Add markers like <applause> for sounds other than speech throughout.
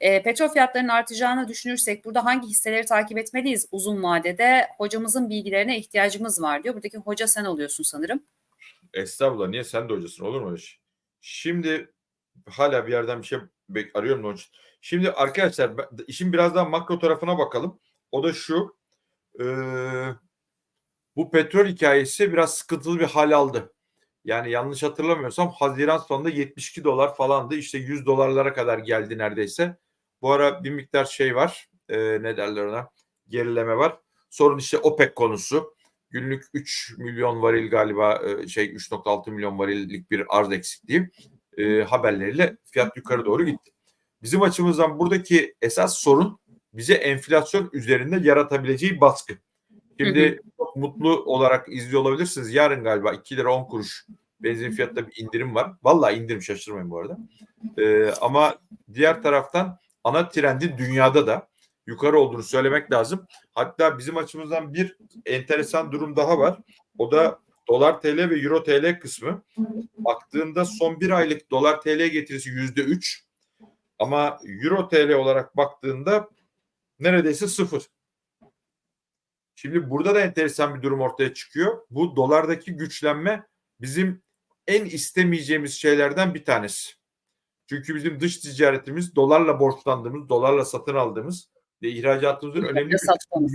E, petrol fiyatlarının artacağını düşünürsek burada hangi hisseleri takip etmeliyiz uzun vadede? Hocamızın bilgilerine ihtiyacımız var diyor. Buradaki hoca sen oluyorsun sanırım. Estağfurullah niye sen de hocasın olur mu şey? Şimdi hala bir yerden bir şey arıyorum onun. Şimdi arkadaşlar işin biraz daha makro tarafına bakalım. O da şu. eee, bu petrol hikayesi biraz sıkıntılı bir hal aldı. Yani yanlış hatırlamıyorsam Haziran sonunda 72 dolar falandı. İşte 100 dolarlara kadar geldi neredeyse. Bu ara bir miktar şey var. eee, ne derler ona? Gerileme var. Sorun işte OPEC konusu. Günlük 3 milyon varil galiba e, şey 3.6 milyon varillik bir arz eksikliği e, haberleriyle fiyat yukarı doğru gitti. Bizim açımızdan buradaki esas sorun bize enflasyon üzerinde yaratabileceği baskı. Şimdi çok mutlu olarak izliyor olabilirsiniz. Yarın galiba 2 lira 10 kuruş benzin fiyatında bir indirim var. Vallahi indirim şaşırmayın bu arada. E, ama diğer taraftan ana trendi dünyada da yukarı olduğunu söylemek lazım. Hatta bizim açımızdan bir enteresan durum daha var. O da dolar TL ve euro TL kısmı. Baktığında son bir aylık dolar TL getirisi yüzde üç. Ama euro TL olarak baktığında neredeyse sıfır. Şimdi burada da enteresan bir durum ortaya çıkıyor. Bu dolardaki güçlenme bizim en istemeyeceğimiz şeylerden bir tanesi. Çünkü bizim dış ticaretimiz dolarla borçlandığımız, dolarla satın aldığımız ve ihracatımızın önemli bir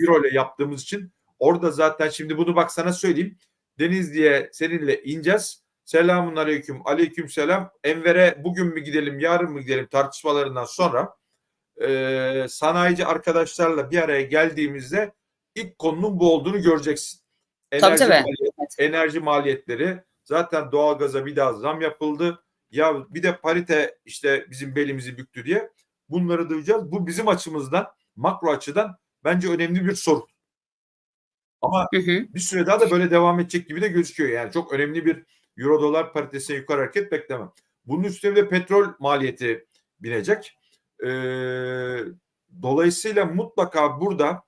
euro ile yaptığımız için orada zaten şimdi bunu bak sana söyleyeyim. Denizli'ye seninle ineceğiz. Selamun aleyküm. Aleyküm selam. Enver'e bugün mü gidelim, yarın mı gidelim tartışmalarından sonra e, sanayici arkadaşlarla bir araya geldiğimizde ilk konunun bu olduğunu göreceksin. Tabii, Enerji, tabii. maliyet- Evet. enerji maliyetleri zaten doğalgaza bir daha zam yapıldı. Ya bir de parite işte bizim belimizi büktü diye bunları duyacağız. Bu bizim açımızdan makro açıdan bence önemli bir sorun. Ama Hı hı. bir süre daha da böyle devam edecek gibi de gözüküyor. Yani çok önemli bir euro dolar paritesine yukarı hareket beklemem. Bunun üstüne de petrol maliyeti binecek. Ee, dolayısıyla mutlaka burada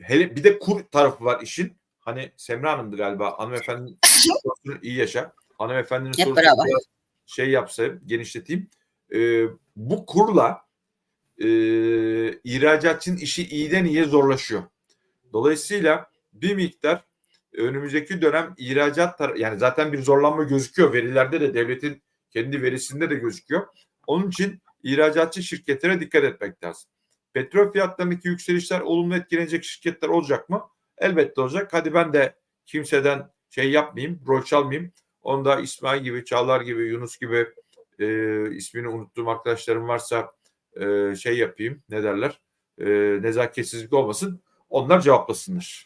hele bir de kur tarafı var işin. Hani Semra Hanım'dı galiba hanımefendinin <laughs> sorusunu iyi yaşa. Hanımefendinin biraz şey yapsa genişleteyim. Ee, bu kurla e, ihracatçının işi iyiden iyiye zorlaşıyor. Dolayısıyla bir miktar önümüzdeki dönem ihracat yani zaten bir zorlanma gözüküyor. Verilerde de devletin kendi verisinde de gözüküyor. Onun için ihracatçı şirketlere dikkat etmek lazım. Petrol fiyatlarındaki yükselişler olumlu etkilenecek şirketler olacak mı? Elbette olacak. Hadi ben de kimseden şey yapmayayım, rol çalmayayım. Onda İsmail gibi, Çağlar gibi, Yunus gibi e, ismini unuttuğum arkadaşlarım varsa e, şey yapayım, ne derler? E, nezaketsizlik olmasın. Onlar cevaplasınlar.